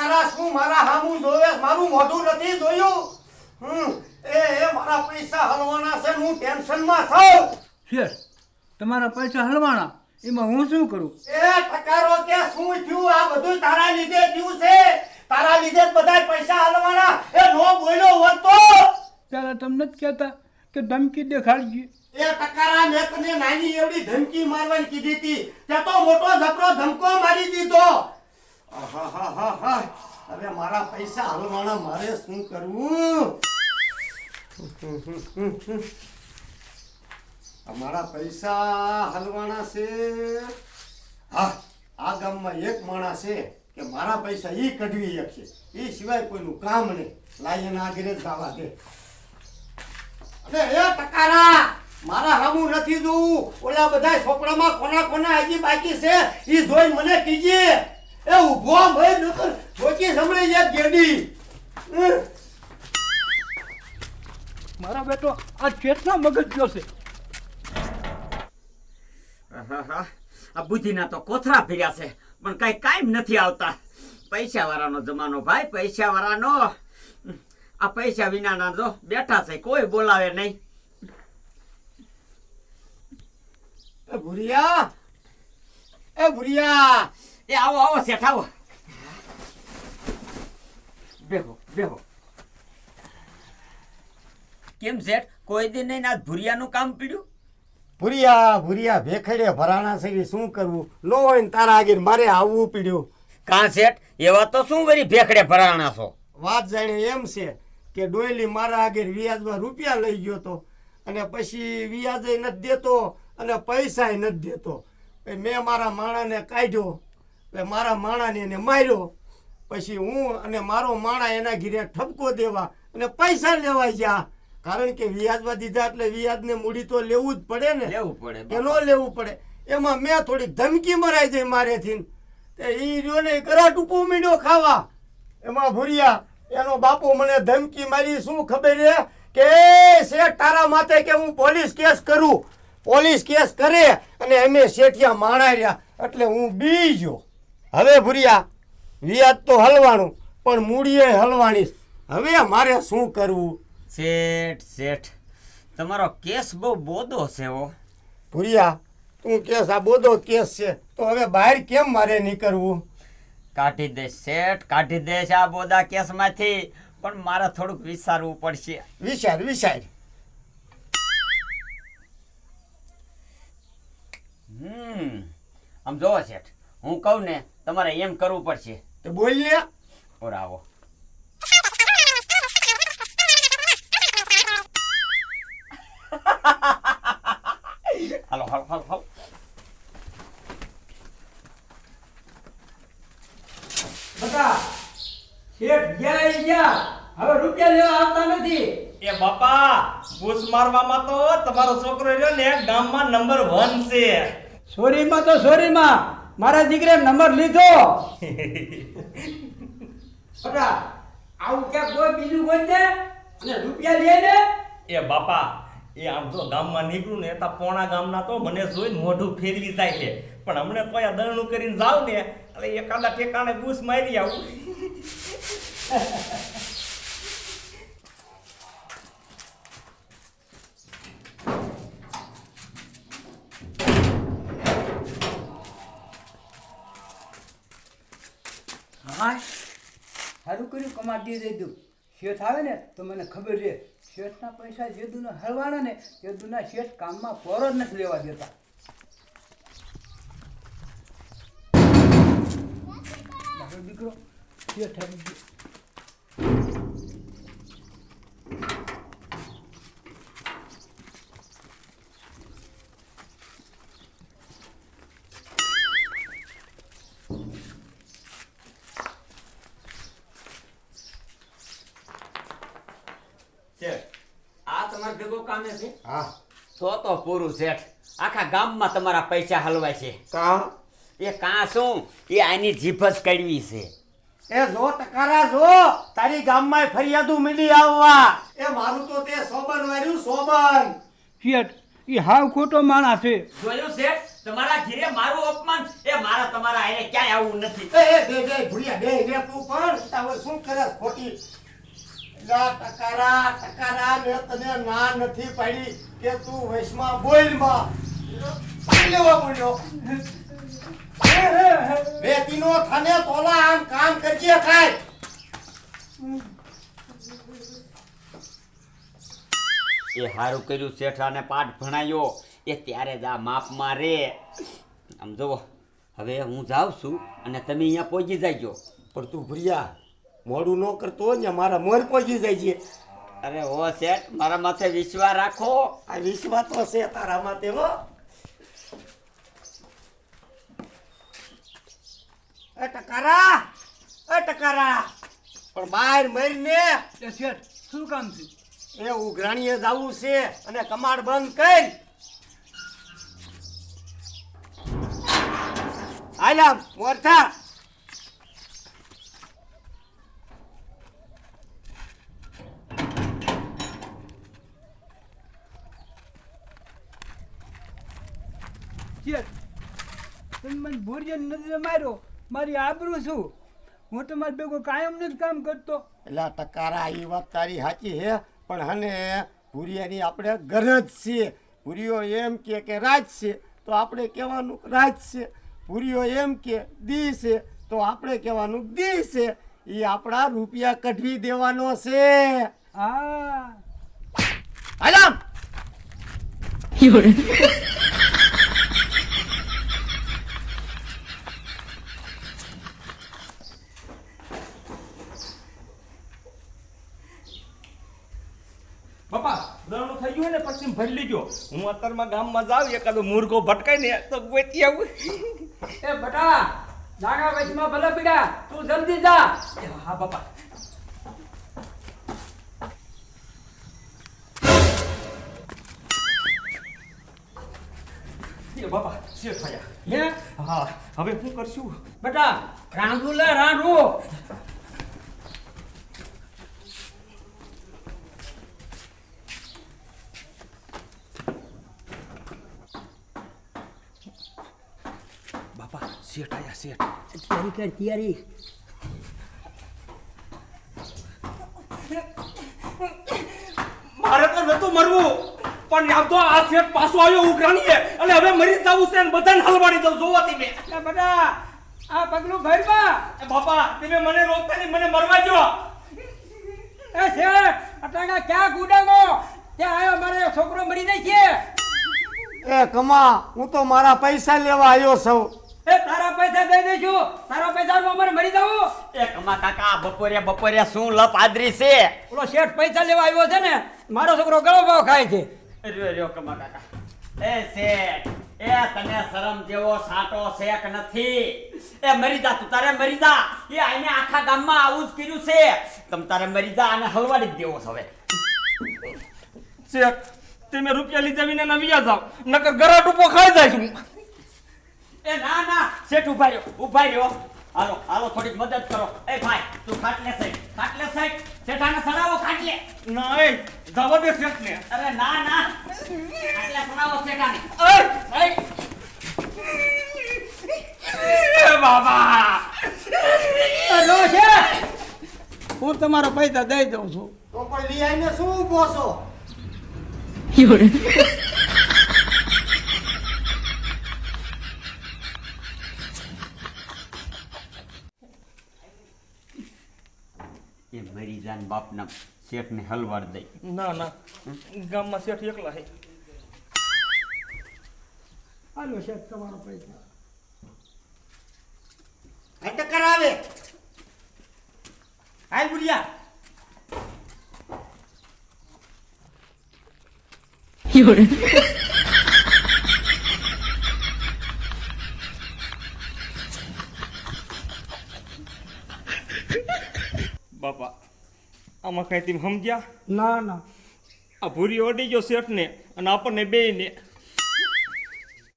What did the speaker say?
ટકારા શું મારા હામું જોવે? મારું મોઢું નથી જોયું? હમ એ એ મારા પૈસા હલવાના છે હું ટેન્શનમાં છું. શેઠ તમારા પૈસા હલવાના? એમાં હું શું કરું? એ ટકારો કે શું થયું? આ બધું તારા લીધે થયું છે. તારા લીધે બધા પૈસા હલવાના. એ નો બોલ્યો હોત તો. ત્યારે તમને જ કહેતા કે ધમકી દેખાડજી એ ટકારા મેં તને નાની એવડી ધમકી મારવાની કીધી હતી. તે તો મોટો ઝપરો ધમકો મારી દીધો. હવે મારા પૈસા હલવાના મારે શું કરવું? અમારા પૈસા હલવાના છે. હા, આ ગામમાં એક માણસ છે કે મારા પૈસા એ કઢવી શકશે. એ સિવાય કોઈનું કામ નહીં. લાઈ ના આગળ ગાવા દે. અરે એ ટકારા, મારા હામું નથી જોવું. ઓલા બધા છોકરામાં કોના કોના હજી બાકી છે? એ જોઈ મને કીજે. એ ઊભો ભાઈ નકર જોકી સંભળી જાય ગેડી મારા બેટો આ કેટલા મગજ જોશે છે. આ બુદ્ધિના તો કોથરા ફેર્યા છે પણ કઈ કાયમ નથી આવતા. પૈસા વાળાનો જમાનો ભાઈ પૈસા વાળાનો આ પૈસા વિનાના જો બેઠા છે કોઈ બોલાવે નહીં. એ ભુરિયા એ ભુરિયા એ આવો આવો શેઠ આવો. બેહો બેહો. કેમ શેઠ કોઈ દી નહીં ના ભૂરિયાનું કામ પીડ્યું? ભુરિયા ભુરિયા ભેખડે ભરાણા છે શું કરવું? લો હોય ને તારા આગળ મારે આવવું પીડ્યું. કાં શેઠ એવા તો શું કરી ભેખડે ભરાણા છો? વાત જાણે એમ છે કે ડોયલી મારા આગળ વ્યાજમાં રૂપિયા લઈ ગયો તો અને પછી વ્યાજે નથી દેતો અને પૈસાય નથી દેતો. મેં મારા માણાને કાઢ્યો એટલે મારા માણાને એને માર્યો. પછી હું અને મારો માણા એના ઘીરે ઠપકો દેવા અને પૈસા લેવા ગયા. કારણ કે વ્યાજમાં દીધા એટલે વ્યાજને મૂડી તો લેવું જ પડે ને. લેવું પડે એનો નો લેવું પડે. એમાં મેં થોડીક ધમકી મરાઈ જઈ મારેથી. તે એ રહ્યો ને કરા ટૂંપો મીડો ખાવા. એમાં ભૂરિયા એનો બાપો મને ધમકી મારી શું ખબર છે કે શેઠ તારા માથે કે હું પોલીસ કેસ કરું? પોલીસ કેસ કરે અને અમે શેઠિયા માણા રહ્યા એટલે હું બી ગયો. હવે ભૂરિયા વ્યાજ તો હલવાનું પણ મૂડીએ હલવાણી હવે મારે શું કરવું? શેઠ શેઠ તમારો કેસ બહુ બોદો છે ઓ ભૂરિયા તું કેસ આ બોધો કેસ છે. તો હવે બહાર કેમ મારે નીકળવું? કાઢી દે શેઠ કાઢી દે આ બોદા કેસમાંથી. પણ મારે થોડુંક વિચારવું પડશે. વિચાર વિચાર. હમ આમ જોવો શેઠ હું કહું ને તમારે એમ કરવું પડશે. તો બોલ લે. ઓર આવો. હાલો હાલો હાલો હાલો. બતા શેઠ ગયા ઈ ગયા. હવે રૂપિયા લેવા આવતા નથી. એ બાપા ઘૂસ મારવામાં તો તમારો છોકરો રહ્યો ને ગામમાં નંબર વન છે. સોરીમાં તો સોરીમાં. મારા દીકરે નંબર લીધો. બટા આવું ક્યાંક કોઈ બીજું કોઈ છે? અને રૂપિયા લે ને? એ બાપા એ આમ તો ગામમાં નીકળું ને તા પોણા ગામના તો મને જોઈને મોઢું ફેરવી જાય છે. પણ હમણાં તો આ દરણું કરીને જાવ ને એટલે એકાદા ઠેકાણે બૂસ મારી આવું હા સારું દઈ દીધું શેઠ આવે ને તો મને ખબર છે શેઠના પૈસા જેદુના હલવાના ને જેદુના શેઠ કામમાં પોર જ નથી લેવા દેતા. દીકરો, શેઠ આવી ગયો શેઠ આ તમારે ભેગો કામે છે? હા. તો તો પૂરું શેઠ. આખા ગામમાં તમારા પૈસા હલવાય છે. કા? એ કા શું? એ આની જીભ જ કડવી છે. એ જો ટકારા જો. તારી ગામમાં ફરિયાદો મિલી આવવા. એ મારું તો તે સોબન વાર્યું સોબન. શેઠ એ હાવ ખોટો માણસ છે. જોયું શેઠ? તમારા ઘીરે મારું અપમાન? એ મારા તમારા આયરે ક્યાંય આવું નથી. એ એ બે બે ભૂરિયા બે બે તું પણ. તાવ શું કરે ખોટી? લા ટકારા ટકારા મેં તને ના નથી પાડી કે તું વૈશમાં બોલમાં લેવા બોલ્યો. બે તીનો તોલા આમ કામ કરજે ખાય. એ હારું કર્યું શેઠાને પાઠ ભણાયો. એ ત્યારે જ આ માપમાં રે આમ જુઓ હવે હું જાઉં છું અને તમે અહીંયા પહોંચી જાયજો. પણ તું ભૂરિયા. મોડું ન કરતો ને મારા મોર પહોંચી જાય છે. અરે હો શેઠ મારા માથે વિશ્વાસ રાખો. આ વિશ્વાસ તો છે તારા માથે હો. એ ટકારા એ ટકારા. પણ બહાર મરીને એ શેઠ શું કામ છે? એ ઉઘરાણીએ જવું છે અને કમાડ બંધ કરી. હાલા મોરથા શેઠ ભૂરિયા નજરે માર્યો. મારી આબરૂ છું. હું તમારે ભેગો કાયમ નથી કામ કરતો. એટલે તકારા ટકારા એ વાત તારી સાચી હે પણ હને ભૂરિયાની આપણે ગરજ છે ભૂરિયો એમ કે કે રાજ છે તો આપણે કહેવાનું રાજ છે. ભૂરિયો એમ કે દી છે તો આપણે કહેવાનું દી છે. એ આપણા રૂપિયા કઢવી દેવાનો છે. હા. હાલામ બાપા દરણું થઈ ગયું હોય ને પછી હું અત્યારમાં ગામમાં જાવ એકાદો મુર્ગો ભટકાય ને તો ગોતી આવું. એ બટા નાગા વચમાં ભલે પીડા તું જલ્દી જા. હા બાપા. બાપા શેર થયા હે? હા હવે શું કરશું? બટા રાંધું લે રાંધું બાપા શેઠ આયા શેઠ. તૈયારી કર તૈયારી. મારે તો નતું મરવું. પણ આમ તો આ શેઠ પાછો આવ્યો ઉઘરાણીએ. અને હવે મરી જવું છે અને બધાને હલવાડી દઉં જોવો તમે બટા આ પગલું ભરવા એ બાપા તમે મને રોકતા નહીં મને મરવા જો એ શેઠ અટાણા ક્યાં ગુડાગો ત્યાં આવ્યો મારે છોકરો મરી જાય છે. એ કમા હું તો મારા પૈસા લેવા આવ્યો છું. એ તારા પૈસા દઈ દઈશું. તારા પૈસા અમારે મરી જવું એ કમા કાકા બપોરે બપોરે શું લપ આદરી છે? ઓલો શેઠ પૈસા લેવા આવ્યો છે ને મારો છોકરો ગળો ભાવ ખાય છે. રહ્યો રહ્યો કમા કાકા. એ શેઠ એ તને શરમ જેવો સાટો શેક નથી. એ મરી જા તું તારે મરી જા. એ આઈને આખા ગામમાં આવું જ કર્યું છે. તમ તારે મરી જા અને હલવાડી જ દેવો હવે. શેઠ તમે રૂપિયા લીધા વિના ના જાવ નકર ગરાટ ઉપો ખાઈ જાય છું. એ ના ના શેઠ ઊભા રહ્યો ઊભા રહ્યો. હાલો હાલો થોડીક મદદ કરો. એ ભાઈ તું ખાટલે સાઈડ ખાટલે સાઈડ. શેઠાને સડાવો ખાટલે. ના એ જવા દે શેઠ ને અરે ના ના. ખાટલે સડાવો શેઠાને સાઈડ એ! બાબા! નો શેઠ. હું તમારો પૈસા દઈ દઉં છું. તો પણ લઈ આવીને શું ઊભો છો? એ મરી જાન બાપના શેઠને હલવાડ દઈ ના ના ગામમાં શેઠ એકલા હે હાલો શેઠ તમારા પૈસા આ ટક્કર આવે હાલ બુડિયા બાપા આમાં કઈ તમે સમજ્યા? ના ના. આ ભૂરી ઓડી ગયો શેઠ ને અને આપણને બે ને